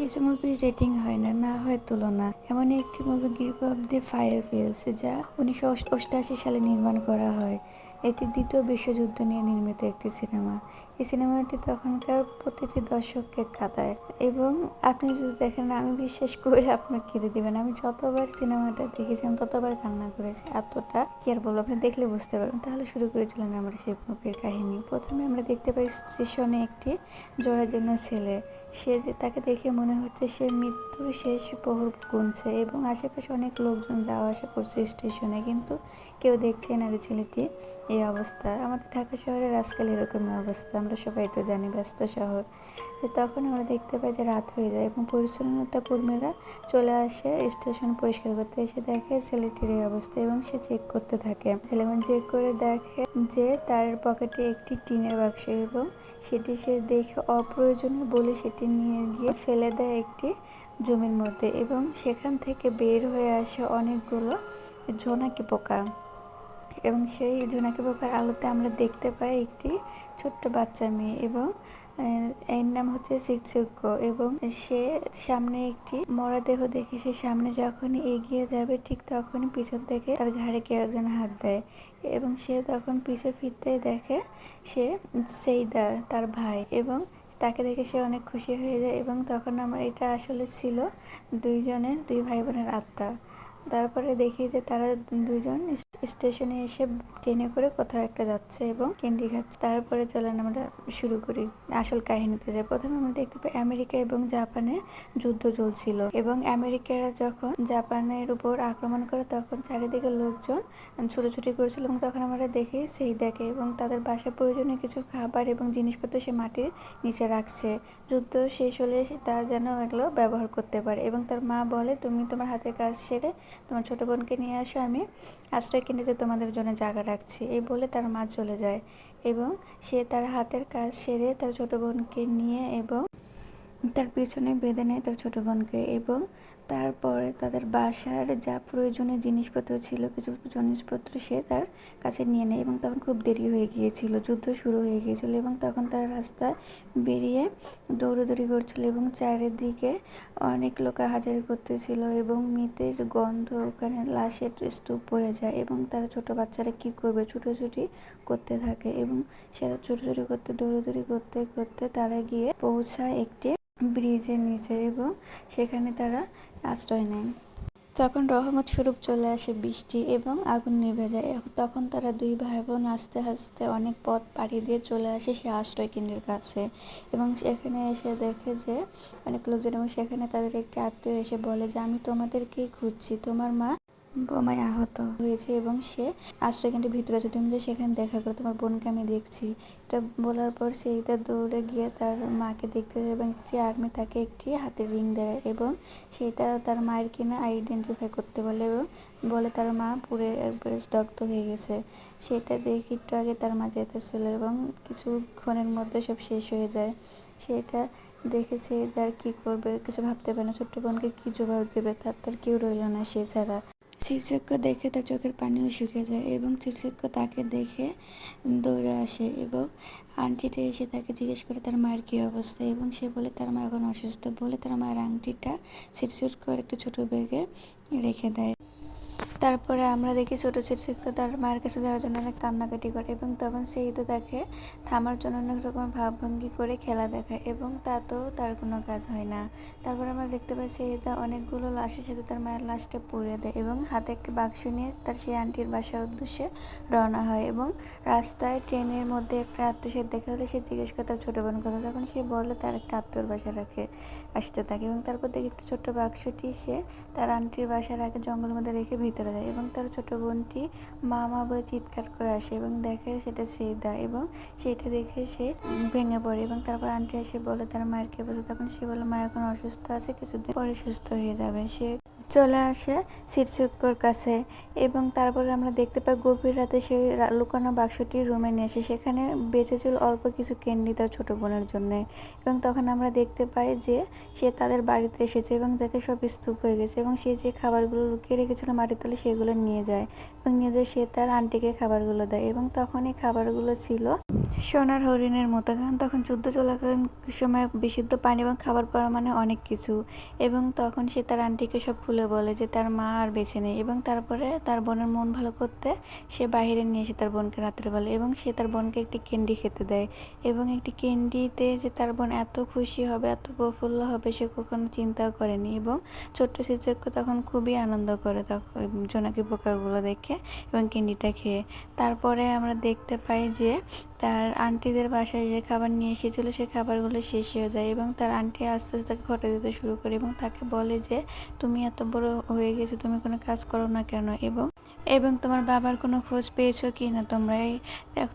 কিছু মুভির রেটিং হয় না না হয় তুলনা। এমন একটি movie grip of the fire feels যা উনিশশো অষ্টাশি সালে নির্মাণ করা হয়। এটি দ্বিতীয় বিশ্বযুদ্ধ নিয়ে নির্মিত একটি সিনেমা এই সিনেমাটি তখনকার প্রতিটি দর্শককে কাঁদায়। এবং আপনি যদি দেখেন, আমি বিশ্বাস করে আপনাকে কেঁদে দিবেন আমি যতবার সিনেমাটা দেখেছি আমি ততবার কান্না করেছি। এতটা কি আর বলব? আপনি দেখলে বুঝতে পারবেন। তাহলে শুরু করে চলেন আমরা সেই মুভির কাহিনী। প্রথমে আমরা দেখতে পাই স্টেশনে একটি জরাজীর্ণ ছেলে। সে তাকে দেখে মনে হচ্ছে সে মৃত্যুর শেষ প্রহর গুনছে এবং আশেপাশে অনেক লোকজন যাওয়া আসা করছে স্টেশনে, কিন্তু কেউ দেখছে না যে ছেলেটি এই অবস্থা আমাদের ঢাকা শহরের আজকাল এরকমই অবস্থা, আমরা সবাই তো জানি ব্যস্ত শহর। তখন আমরা দেখতে পাই যে রাত হয়ে যায় এবং পরিচ্ছন্নতা কর্মীরা চলে আসে স্টেশন পরিষ্কার করতে। এসে দেখে ছেলেটির এই অবস্থা এবং সে চেক করতে থাকে। ছেলে যখন চেক করে দেখে যে তার পকেটে একটি টিনের বাক্স এবং সেটি সে দেখে অপ্রয়োজনীয় বলে সেটি নিয়ে গিয়ে ফেলে দেয় একটি জমির মধ্যে এবং সেখান থেকে বের হয়ে আসে অনেকগুলো জোনাকি পোকা। এবং সেই জোনাকি পোকার আলোতে আমরা দেখতে পাই একটি ছোট্ট বাচ্চা মেয়ে এবং এর নাম হচ্ছে শিক্ষক এবং সে সামনে একটি মরদেহ দেখে সে সামনে যখনই এগিয়ে যাবে ঠিক তখনই পিছন থেকে তার ঘাড়ে কেউ একজন হাত দেয় এবং সে তখন পিছে ফিরতে দেখে সে সেইদা, তার ভাই এবং তাকে দেখে সে অনেক খুশি হয়ে যায় এবং তখন আমার এটা আসলে ছিল দুইজনের, দুই ভাই বোনের আত্মা। তারপরে দেখি যে তারা দুজন স্টেশনে এসে ট্রেনে করে কোথাও একটা যাচ্ছে এবং ক্যান্ডি খাচ্ছে। তারপরে চলেন আমরা শুরু করি আসল কাহিনীতে যাই। প্রথমে আমরা দেখতে পাই আমেরিকা এবং জাপানে যুদ্ধ চলছিল এবং আমেরিকারা যখন জাপানের উপর আক্রমণ করে তখন চারিদিকে লোকজন ছুটোছুটি করেছিল এবং তখন আমরা দেখি সেই দেখে এবং তাদের বাসায় প্রয়োজনীয় কিছু খাবার এবং জিনিসপত্র সে মাটির নিচে রাখছে। যুদ্ধ শেষ হলে সে তা যেন এগুলো ব্যবহার করতে পারে এবং তার মা বলে, তুমি তোমার হাতে কাজ সেরে তোমার ছোটো বোনকে নিয়ে আসো আমি। আশ্রয় কিনে যে তোমাদের জন্য জায়গা রাখছি। এই বলে তার মা চলে যায় এবং সে তার হাতের কাজ সেরে তার ছোটো বোনকে নিয়ে এবং তার পিছনে বেঁধে নেয় তার ছোটো বোনকে এবং তারপরে তাদের বাসার যা প্রয়োজনীয় জিনিসপত্র ছিল, কিছু জিনিসপত্র সে তার কাছে নিয়ে নেয় এবং তখন খুব দেরি হয়ে গিয়েছিল, যুদ্ধ শুরু হয়ে গিয়েছিল এবং তখন তার রাস্তায় বেরিয়ে দৌড়াদৌড়ি করছিল এবং চারিদিকে অনেক লোক হাজারি করতেছিল এবং মৃতের গন্ধ ওখানে লাশের স্তূপ পড়ে যায় এবং তারা ছোট বাচ্চারা কি করবে? ছুটোছুটি করতে থাকে এবং সেরা ছুটোছুটি করতে, দৌড়াদৌড়ি করতে করতে তারা গিয়ে পৌঁছায় একটি ব্রিজের নিচে এবং সেখানে তারা আশ্রয় নেয় তখন রহমত স্বরূপ চলে আসে বৃষ্টি এবং আগুন নিভে যায়। তখন তারা দুই ভাই বোন আস্তে আস্তে অনেক পথ পাড়ি দিয়ে চলে আসে সে আশ্রয় কেন্দ্রের কাছে এবং সেখানে এসে দেখে যে অনেক লোকজন এবং সেখানে তাদের একটি আত্মীয় এসে বলে যে, আমি তোমাদেরকেই খুঁজছি। তোমার মা বোমায় আহত হয়েছে এবং সে আশ্রয় কেন্দ্রের ভিতরে আছে। তুমি যে সেখানে দেখা করো, তোমার বোনকে আমি দেখছি। এটা বলার পর সে এটা দৌড়ে গিয়ে তার মাকে দেখতে যায় এবং একটি আর্মি তাকে একটি হাতের রিং দেয় এবং সেটা তার মায়ের কিনা আইডেন্টিফাই করতে বলে এবং বলে তার মা পুরে একবারে দগ্ধ হয়ে গেছে। সেটা দেখে একটু আগে তার মা যেতেছিল এবং কিছুক্ষণের মধ্যে সব শেষ হয়ে যায়। সেটা দেখে সে তার কী করবে, কিছু ভাবতে পারে না। ছোট্ট বোনকে কী জবাব দেবে? তার তার কেউ রইল না সে ছাড়া। শীর্ষজ্ঞ দেখে তার চোখের পানিও শুকিয়ে যায় এবং শীর্ষক তাকে দেখে দৌড়ে আসে এবং আংটিটা এসে তাকে জিজ্ঞেস করে তার মায়ের কী অবস্থা এবং সে বলে তার মা এখন অসুস্থ বলে তার মায়ের আংটিটা শীর্ষক একটা ছোটো ব্যাগে রেখে দেয় তারপরে আমরা দেখি ছোট শিক্ষক তার মায়ের কাছে যাওয়ার জন্য অনেক কান্নাকাটি করে এবং তখন সেই তো তাকে থামার জন্য অনেক রকম ভাবভঙ্গি করে খেলা দেখায় এবং তাতেও তার কোনো কাজ হয় না। তারপর আমরা দেখতে পাই সেই তা অনেকগুলো লাশের সাথে তার মায়ের লাশটা পুড়ে দেয় এবং হাতে একটি বাক্স নিয়ে তার সেই আন্টির বাসার উদ্দেশ্যে রওনা হয় এবং রাস্তায় ট্রেনের মধ্যে একটা আত্মীয় দেখা হলে সে জিজ্ঞেস করে তার ছোটো বোন কথা তখন সে বলে তার একটা আত্মীয়র বাসা রাখে আসতে থাকে এবং তারপর দেখি একটু ছোট্ট বাক্সটি সে তার আন্টির বাসার আগে জঙ্গলের মধ্যে রেখে ভিতরে যায় এবং তার ছোট বোনটি মা মা বলে চিৎকার করে আসে এবং দেখে সেটা সেদা এবং সেটা দেখে সে ভেঙে পড়ে এবং তারপর আন্টি এসে বলে তার মায়ের কে বসে তখন সে বলে, মা এখন অসুস্থ আছে, কিছুদিন পরে সুস্থ হয়ে যাবে। সে চলে আসে শীর্ষকর কাছে এবং তারপরে আমরা দেখতে পাই গভীর রাতে সেই লুকানো বাক্সটি রুমে নিয়ে আসে সেখানে বেঁচে ছিল অল্প কিছু ক্যান্ডি তার ছোটো বোনের জন্য এবং তখন আমরা দেখতে পাই যে সে তাদের বাড়িতে এসেছে এবং তাকে সব স্তূপ হয়ে গেছে এবং সে যে খাবারগুলো লুকিয়ে রেখেছিল মাটির তলে সেগুলো নিয়ে যায় এবং নিয়ে যায় সে তার আন্টিকে খাবারগুলো দেয় এবং তখন এই খাবারগুলো ছিল সোনার হরিণের মতো। কারণ তখন যুদ্ধ চলাকালীন সময় বিশুদ্ধ পানি এবং খাবার পাওয়া মানে অনেক কিছু এবং তখন সে তার আন্টিকে সব খুলে বলে যে তার মা আর বেঁচে নেই এবং তারপরে তার বোনের মন ভালো করতে সে বাইরে নিয়ে এসে তার বোনকে রাত্রে বলে এবং সে তার বোনকে একটি ক্যান্ডি খেতে দেয় এবং একটি ক্যান্ডিতে যে তার বোন এত খুশি হবে, এত প্রফুল্ল হবে সে কখনো চিন্তাও করেনি এবং ছোট্ট শিশুকে তখন খুবই আনন্দ করে তখন জোনাকি পোকাগুলো দেখে এবং ক্যান্ডিটা খেয়ে। তারপরে আমরা দেখতে পাই যে তার আন্টিদের বাসায় যে খাবার নিয়ে এসেছিল সেই খাবারগুলো শেষ হয়ে যায় এবং তার আন্টি আস্তে আস্তে তাকে ঘটে দিতে শুরু করে এবং তাকে বলে যে, তুমি এত বড় হয়ে গেছো, তুমি কোনো কাজ করো না কেন? এবং এবং তোমার বাবার কোনো খোঁজ পেয়েছ কি না তোমরা? এই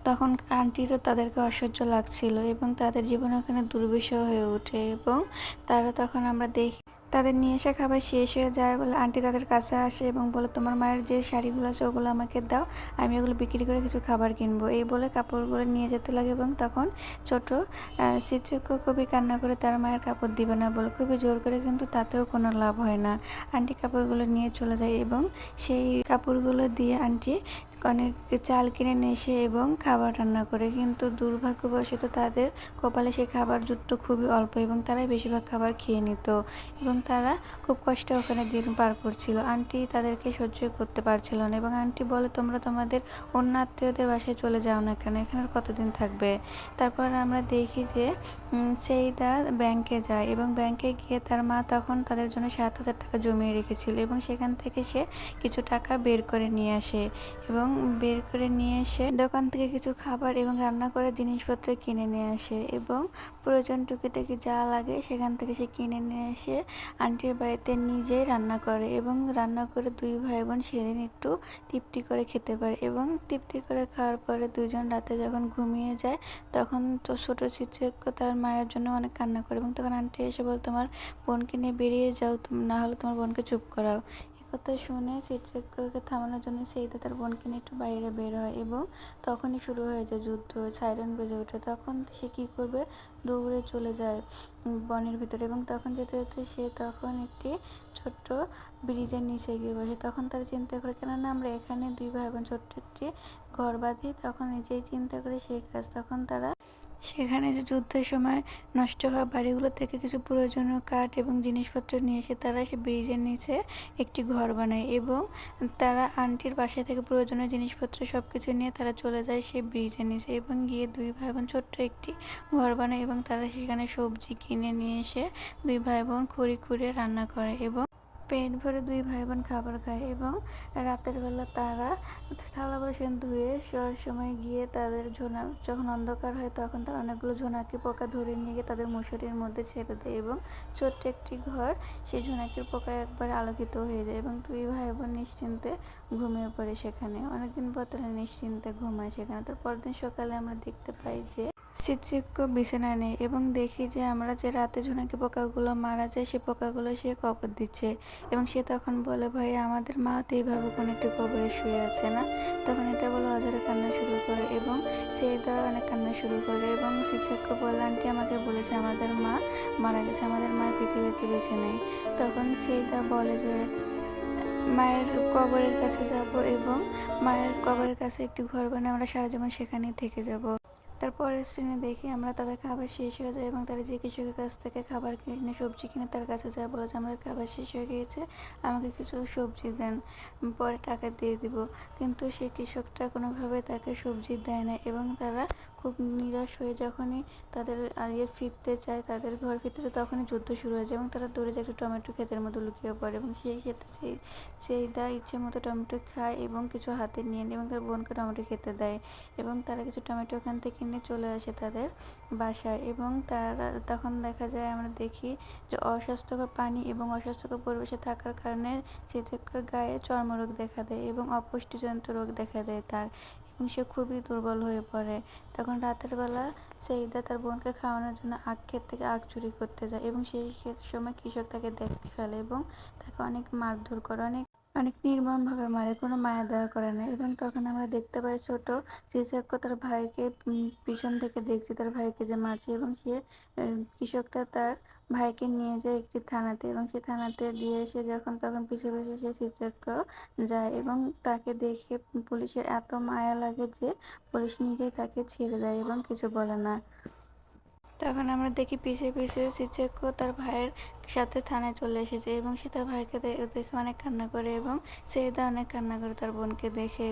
তখন আন্টিরও তাদেরকে অসহ্য লাগছিল এবং তাদের জীবন ওখানে দুর্বিষহ হয়ে ওঠে এবং তারা তখন আমরা দেখি তাদের নিয়ে আসা খাবার শেষ হয়ে যায় বলে আন্টি তাদের কাছে আসে এবং বলে, তোমার মায়ের যে শাড়িগুলো আছে ওগুলো আমাকে দাও, আমি ওগুলো বিক্রি করে কিছু খাবার কিনবো। এই বলে কাপড়গুলো নিয়ে যেতে লাগে এবং তখন ছোট শিক্ষক খুবই কান্না করে তার মায়ের কাপড় দিবে না বলে খুবই জোর করে কিন্তু তাতেও কোনো লাভ হয় না। আন্টি কাপড়গুলো নিয়ে চলে যায় এবং সেই কাপড়গুলো দিয়ে আন্টি অনেক চাল কিনে এসে এবং খাবার রান্না করে। কিন্তু দুর্ভাগ্যবশত তাদের কপালে সেই খাবার জুটতো খুবই অল্প এবং তারাই বেশিরভাগ খাবার খেয়ে নিত এবং তারা খুব কষ্টে ওখানে দিন পার করছিল। আন্টি তাদেরকে সহ্য করতে পারছিল না এবং আন্টি বলে, তোমরা তোমাদের অন্য আত্মীয়দের বাসায় চলে যাও না কেন? এখানে কতদিন থাকবে? তারপর আমরা দেখি যে সেই দা ব্যাংকে যায় এবং ব্যাংকে গিয়ে তার মা তখন তাদের জন্য সাত হাজার টাকা জমিয়ে রেখেছিল এবং সেখান থেকে সে কিছু টাকা বের করে নিয়ে আসে এবং বের করে নিয়ে এসে দোকান থেকে কিছু খাবার এবং রান্না করার জিনিসপত্র কিনে নিয়ে আসে এবং প্রয়োজন টুকিটাকি যা লাগে সেখান থেকে সে কিনে নিয়ে এসে আন্টির বাড়িতে নিজেই রান্না করে এবং রান্না করে দুই ভাই বোন সেদিন একটু তৃপ্তি করে খেতে পারে এবং তৃপ্তি করে খাওয়ার পরে দুজন রাতে যখন ঘুমিয়ে যায়, তখন তো ছোটো শিক্ষক তার মায়ের জন্য অনেক কান্না করে এবং তখন আন্টি এসে বল, তোমার বোনকে নিয়ে বেরিয়ে যাও, না হলে তোমার বোনকে চুপ করাও। কথা শুনে শিক্ষককে থামানোর জন্য সেই তার বোনকে নিয়ে একটু বাইরে বের হয় এবং তখনই শুরু হয়ে যায় যুদ্ধ। সাইরন বেজে ওঠে। তখন সে কী করবে? দৌড়ে চলে যায় বনের ভিতরে এবং তখন যেতে যেতে সে তখন একটি ছোট্ট ব্রিজের নিচে গিয়ে বসে। তখন তারা চিন্তা করে, কেননা আমরা এখানে দুই ভাই বোন, ছোট্ট একটি ঘর বাঁধি। তখন নিজেই চিন্তা করে সেই কাজ। তখন তারা সেখানে যে যুদ্ধের সময় নষ্ট হওয়া বাড়িগুলো থেকে কিছু প্রয়োজনীয় কাঠ এবং জিনিসপত্র নিয়ে এসে তারা সে ব্রিজের নিচে একটি ঘর বানায় এবং তারা আন্টির বাসায় থেকে প্রয়োজনীয় জিনিসপত্র সব কিছু নিয়ে তারা চলে যায় সেই ব্রিজের নিচে এবং গিয়ে দুই ভাই বোন ছোট্ট একটি ঘর বানায় এবং তারা সেখানে সবজি কিনে নিয়ে এসে দুই ভাই বোন খড়ি খুঁড়ে রান্না করে এবং পেট ভরে দুই ভাই বোন খাবার খায় এবং রাতের বেলা তারা থালা বাসন ধুয়ে শোয়ার সময় গিয়ে তাদের ঝোনা যখন অন্ধকার হয় তখন তারা অনেকগুলো ঝোনাকি পোকা ধরে নিয়ে গিয়ে তাদের মশারির মধ্যে ছেড়ে দেয় এবং ছোট্ট একটি ঘর সেই ঝোনাকির পোকা একবার আলোকিত হয়ে যায় এবং দুই ভাই বোন নিশ্চিন্তে ঘুমিয়ে পড়ে সেখানে। অনেকদিন পর তারা নিশ্চিন্তে ঘুমায় সেখানে। তার পরদিন সকালে আমরা দেখতে পাই যে শীতযোগ্য বিছানা নেই এবং দেখি যে আমরা যে রাতে ঝোনাকি পোকাগুলো মারা যায়, সে পোকাগুলো সে কবর দিচ্ছে। এবং সে তখন বলে, ভাই, আমাদের মা তো এইভাবে কোনো একটি কবরে শুয়ে আছে না? তখন এটা বলে অজরে কান্না শুরু করে। এবং সে তার অনেক কান্না শুরু করে এবং শিক্ষক বলে, আন্টি আমাকে বলেছে আমাদের মা মারা গেছে, আমাদের মা পৃথিবীতে বেছে নেই। তখন সেই তা বলে যে, মায়ের কবরের কাছে যাব এবং মায়ের কবরের কাছে একটি ঘর বানিয়ে আমরা সারা জীবন সেখানেই থেকে যাব। তারপরের শ্রেণি দেখি আমরা তাদের খাবার শেষ হয়ে যায় এবং তারা যে কৃষকের কাছ থেকে খাবার কিনে সবজি কিনে তার কাছে যা বলে যে আমাদের খাবার শেষ হয়ে গিয়েছে, আমাকে কিছু সবজি দেন পরে টাকা দিয়ে দিব। কিন্তু সেই কৃষকটা কোনোভাবে তাকে সবজি দেয় না এবং তারা খুব নিরাশ হয়ে যখনই তাদের ইয়ে ফিরতে চায়, তাদের ঘর ফিরতে চায়, তখনই যুদ্ধ শুরু হয়ে যায় এবং তারা দৌড়ে যায় একটা টমেটো ক্ষেতের মতো লুকিয়ে পড়ে এবং সেই ক্ষেত্রে সেই সেই দা ইচ্ছে মতো টমেটো খায় এবং কিছু হাতে নিয়ে নেয় এবং তার বোনকে টমেটো খেতে দেয় এবং তারা কিছু টমেটো ওখান থেকে নিয়ে চলে আসে তাদের বাসায় এবং তারা, তখন দেখা যায় আমরা দেখি যে অস্বাস্থ্যকর পানি এবং অস্বাস্থ্যকর পরিবেশে থাকার কারণে চিত্রকর গায়ে চর্মরোগ দেখা দেয় এবং অপুষ্টিজনিত রোগ দেখা দেয় তার এবং সে খুবই দুর্বল হয়ে পড়ে। তখন রাতের বেলা সেইদা তার বোনকে খাওয়ানোর জন্য আখ ক্ষেত থেকে আখ চুরি করতে যায় এবং সেই সময় কৃষক তাকে দেখতে ফেলে এবং তাকে অনেক মারধর করে, অনেক অনেক নির্মমভাবে মারে, কোনো মায়া দয়া করে না। এবং তখন আমরা দেখতে পাই ছোট চিচাক্য তার ভাইকে পিছন থেকে দেখছে তার ভাইকে যে মারছে এবং সে কৃষকটা তার ভাইকে নিয়ে যায় একটি থানাতে এবং সে থানাতে দিয়ে এসে যখন তখন পিছিয়ে পিছিয়ে সে সিচাক্ক যায় এবং তাকে দেখে পুলিশের এত মায়া লাগে যে পুলিশ নিজেই তাকে ছেড়ে দেয় এবং কিছু বলে না। তখন আমরা দেখি পিছিয়ে পিছিয়ে সিচেক্য তার ভাইয়ের সাথে থানায় চলে এসেছে এবং সে তার ভাইকে দেখে অনেক কান্না করে এবং সেইদা অনেক কান্না করে তার বোনকে দেখে।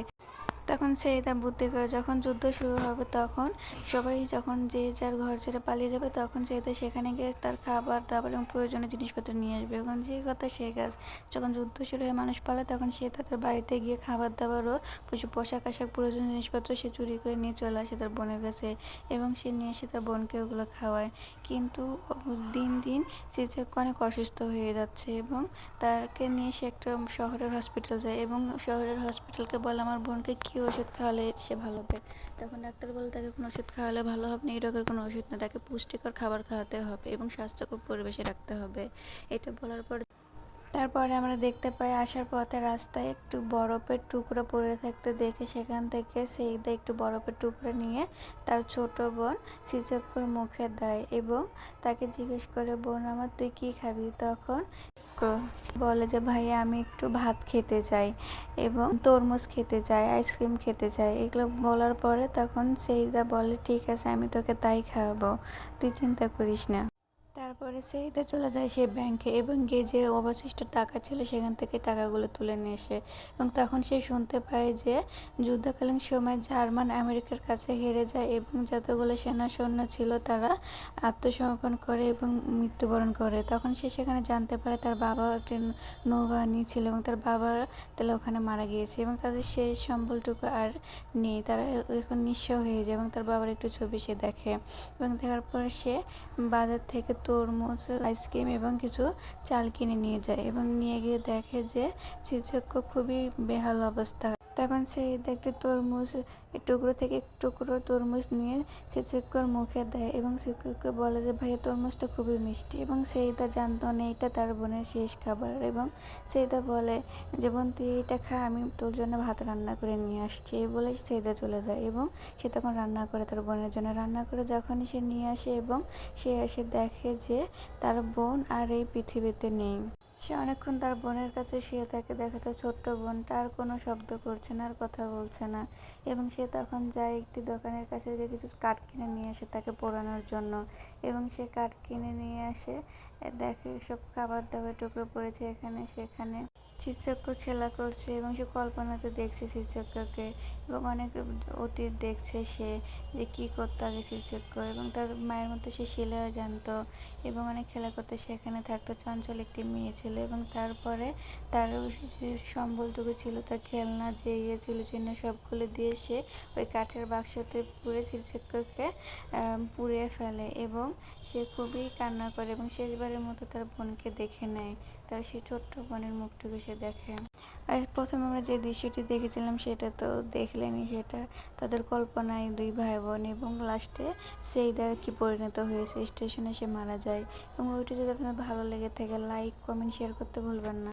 তখন সেইদা বুদ্ধি করে, যখন যুদ্ধ শুরু হবে তখন সবাই যখন যে যার ঘর ছেড়ে পালিয়ে যাবে তখন সেইদা সেখানে গিয়ে তার খাবার, দাবার এবং প্রয়োজনীয় জিনিসপত্র নিয়ে আসবে। এখন যে কথা সে কাজ, যখন যুদ্ধ শুরু হয়ে মানুষ পালায় তখন সে তাদের বাড়িতে গিয়ে খাবার, দাবার ও কিছু পোশাক, আশাক, প্রয়োজনীয় জিনিসপত্র সে চুরি করে নিয়ে চলে আসে তার বোনের কাছে এবং সে নিয়ে এসে তার বোনকে ওগুলো খাওয়ায়। কিন্তু দিন দিন সিজাক্ক অনেক অসুস্থ হয়ে যাচ্ছে এবং তাকে নিয়ে সে একটা শহরের হসপিটাল যায় এবং শহরের হসপিটালকে বলে, আমার বোনকে কী ওষুধ খাওয়ালে সে ভালো হবে। তখন ডাক্তার বলে, তাকে কোনো ওষুধ খাওয়ালে ভালো হবে না, এই রোগের কোনো ওষুধ না, তাকে পুষ্টিকর খাবার খাওয়াতে হবে এবং স্বাস্থ্যকর পরিবেশে রাখতে হবে। এটা বলার পর তারপরে আমরা দেখতে পাই, আসার পথে রাস্তায় একটু বরফের টুকরো পড়ে থাকতে দেখে সেখান থেকে সেইদা একটু বরফের টুকরো নিয়ে তার ছোট বোন সিচক্কর মুখে দেয় এবং তাকে জিজ্ঞেস করে, বোন, আমার তুই কি খাবি? তখন ক- বলে যে, ভাইয়া, আমি একটু ভাত খেতে চাই এবং তরমুজ খেতে চাই, আইসক্রিম খেতে চাই। এগুলো বলার পরে তখন সেইদা বলে, ঠিক আছে, আমি তোকে তাই খাওয়াবো। তুই চিন্তা করিস না। তারপরে সেইটা চলে যায় সে ব্যাংকে এবং গিয়ে যে অবশিষ্ট টাকা ছিল সেখান থেকে টাকাগুলো তুলে নিয়ে আসে। এবং তখন সে শুনতে পায় যে যুদ্ধকালীন সময় জার্মান আমেরিকার কাছে হেরে যায় এবং যতগুলো সেনা সৈন্য ছিল তারা আত্মসমর্পণ করে এবং মৃত্যুবরণ করে। তখন সে সেখানে জানতে পারে তার বাবা একটি নৌবাহিনী ছিল এবং তার বাবা তাহলে ওখানে মারা গিয়েছে এবং তাদের শেষ সম্বলটুকু আর নেই। তারা এখন নিঃস্ব হয়ে যায় এবং তার বাবার একটু ছবি সে দেখে এবং দেখার পর সে বাজার থেকে তরমুজ, আইসক্রিম এবং কিছু চাল কিনে নিয়ে যায় এবং নিয়ে গিয়ে দেখে যে শিক্ষক খুবই বেহাল অবস্থা। তখন সে একটি তরমুজ টুকরো থেকে টুকরো তরমুজ নিয়ে চিচক্যর মুখে দেয় এবং শিক্ষককে বলে যে, ভাইয়া, তরমুজটা খুবই মিষ্টি। এবং সেই তা জানতো না, এটা তার বোনের শেষ খাবার। এবং সেইটা বলে যে, বোন, তুই এটা খা, আমি তোর জন্য ভাত রান্না করে নিয়ে আসছি। এই বলে সেইটা চলে যায় এবং সে তখন রান্না করে তার বোনের জন্য রান্না করে যখনই সে নিয়ে আসে এবং সে এসে দেখে যে, তার বোন আর এই পৃথিবীতে নেই। সে অনেকক্ষণ তার বোনের কাছে শুয়ে থাকে, দেখে তো ছোট্ট বোনটা আর কোনো শব্দ করছে না আর কথা বলছে না। এবং সে তখন যায় একটি দোকানের কাছে গিয়ে কিছু কাঠ কিনে নিয়ে আসে তাকে পোড়ানোর জন্য। এবং সে কাঠ কিনে নিয়ে আসে, দেখে সব খাবার দাবার টুকরো পড়েছে এখানে, সেখানে শিক্ষক খেলা করছে এবং সে কল্পনাতে দেখছে শিক্ষককে এবং অনেক অতীত দেখছে সে যে কি করতো আগে শিক্ষক এবং তার মায়ের মতো সে সেলাইও জানতো এবং অনেক খেলা করতে সেখানে থাকতো, চঞ্চল একটি মেয়ে ছিল এবং তারপরে তার সম্বলটুকু ছিল, তার খেলনা যে ইয়ে ছিল, চিহ্ন সবগুলো দিয়ে সে ওই কাঠের বাক্সতে পুরে শিক্ষককে পুড়িয়ে ফেলে এবং সে খুবই কান্না করে এবং শেষবারের মতো তার বোনকে দেখে নেয়। তার সেই ছোট্ট বোনের মুখটুকু সে দেখে। আর প্রথমে আমরা যে দৃশ্যটি দেখেছিলাম সেটা তো দেখলেনি সেটা। তাদের কল্পনায় দুই ভাই বোন এবং লাস্টে সেই দ্বারা কী পরিণত হয়েছে স্টেশনে সে মারা যায়। এবং ওইটি যদি আপনার ভালো লেগে থাকে লাইক কমেন্ট শেয়ার করতে ভুলবেন না।